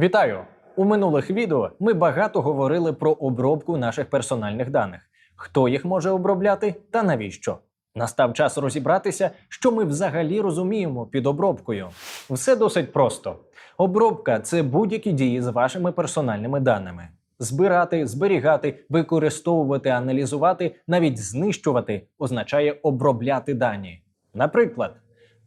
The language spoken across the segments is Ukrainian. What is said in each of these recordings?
Вітаю! У минулих відео ми багато говорили про обробку наших персональних даних, хто їх може обробляти та навіщо. Настав час розібратися, що ми взагалі розуміємо під обробкою. Все досить просто. Обробка це будь-які дії з вашими персональними даними. Збирати, зберігати, використовувати, аналізувати, навіть знищувати означає обробляти дані. Наприклад,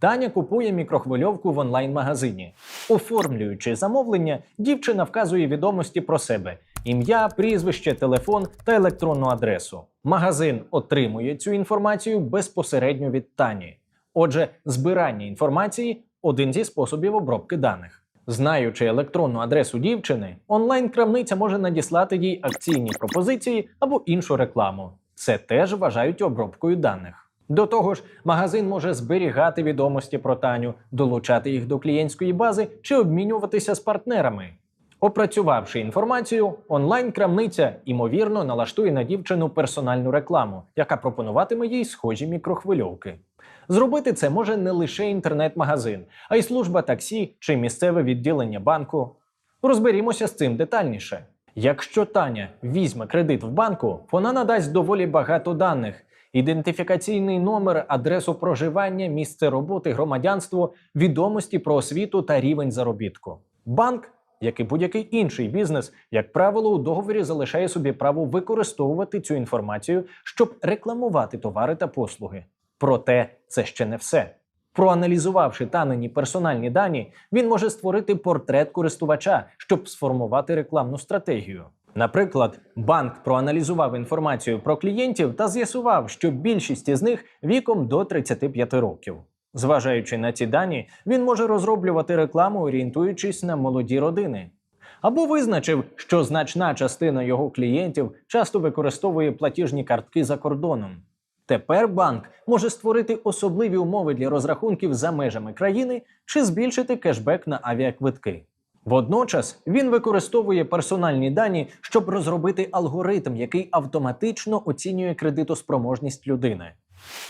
Таня купує мікрохвильовку в онлайн-магазині. Оформлюючи замовлення, дівчина вказує відомості про себе: ім'я, прізвище, телефон та електронну адресу. Магазин отримує цю інформацію безпосередньо від Тані. Отже, збирання інформації один зі способів обробки даних. Знаючи електронну адресу дівчини, онлайн-крамниця може надіслати їй акційні пропозиції або іншу рекламу. Це теж вважають обробкою даних. До того ж, магазин може зберігати відомості про Таню, долучати їх до клієнтської бази чи обмінюватися з партнерами. Опрацювавши інформацію, онлайн-крамниця ймовірно налаштує на дівчину персональну рекламу, яка пропонуватиме їй схожі мікрохвильовки. Зробити це може не лише інтернет-магазин, а й служба таксі чи місцеве відділення банку. Розберімося з цим детальніше. Якщо Таня візьме кредит в банку, вона надасть доволі багато даних: ідентифікаційний номер, адресу проживання, місце роботи, громадянство, відомості про освіту та рівень заробітку. Банк, як і будь-який інший бізнес, як правило, у договорі залишає собі право використовувати цю інформацію, щоб рекламувати товари та послуги. Проте це ще не все. Проаналізувавши танені персональні дані, він може створити портрет користувача, щоб сформувати рекламну стратегію. Наприклад, банк проаналізував інформацію про клієнтів та з'ясував, що більшість із них віком до 35 років. Зважаючи на ці дані, він може розроблювати рекламу, орієнтуючись на молоді родини. Або визначив, що значна частина його клієнтів часто використовує платіжні картки за кордоном. Тепер банк може створити особливі умови для розрахунків за межами країни чи збільшити кешбек на авіаквитки. Водночас він використовує персональні дані, щоб розробити алгоритм, який автоматично оцінює кредитоспроможність людини.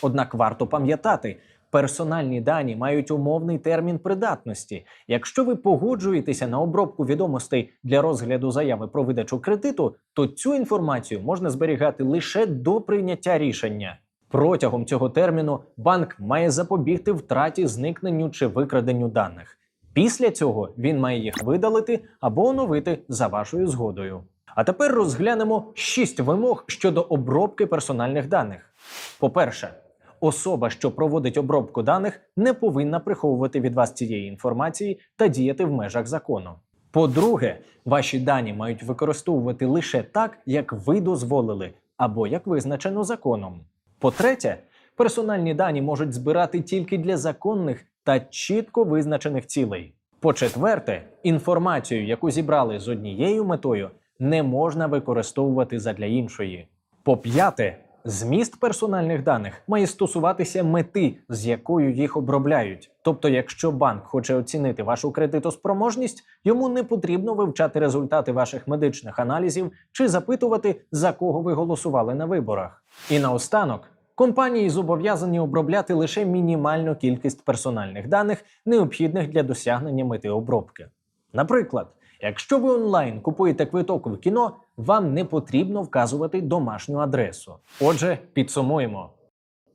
Однак варто пам'ятати, персональні дані мають умовний термін придатності. Якщо ви погоджуєтеся на обробку відомостей для розгляду заяви про видачу кредиту, то цю інформацію можна зберігати лише до прийняття рішення. Протягом цього терміну банк має запобігти втраті, зникненню чи викраденню даних. Після цього він має їх видалити або оновити за вашою згодою. А тепер розглянемо шість вимог щодо обробки персональних даних. По-перше, особа, що проводить обробку даних, не повинна приховувати від вас цієї інформації та діяти в межах закону. По-друге, ваші дані мають використовувати лише так, як ви дозволили, або як визначено законом. По-третє, персональні дані можуть збирати тільки для законних та чітко визначених цілей. По-четверте, інформацію, яку зібрали з однією метою, не можна використовувати задля іншої. По-п'яте, зміст персональних даних має стосуватися мети, з якою їх обробляють. Тобто, якщо банк хоче оцінити вашу кредитоспроможність, йому не потрібно вивчати результати ваших медичних аналізів чи запитувати, за кого ви голосували на виборах. І наостанок. Компанії зобов'язані обробляти лише мінімальну кількість персональних даних, необхідних для досягнення мети обробки. Наприклад, якщо ви онлайн купуєте квиток в кіно, вам не потрібно вказувати домашню адресу. Отже, підсумуємо.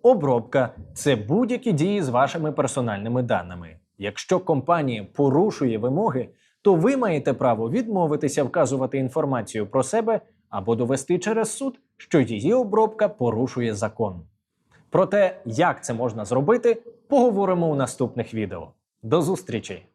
Обробка це будь-які дії з вашими персональними даними. Якщо компанія порушує вимоги, то ви маєте право відмовитися вказувати інформацію про себе або довести через суд, що її обробка порушує закон. Про те, як це можна зробити, поговоримо у наступних відео. До зустрічі!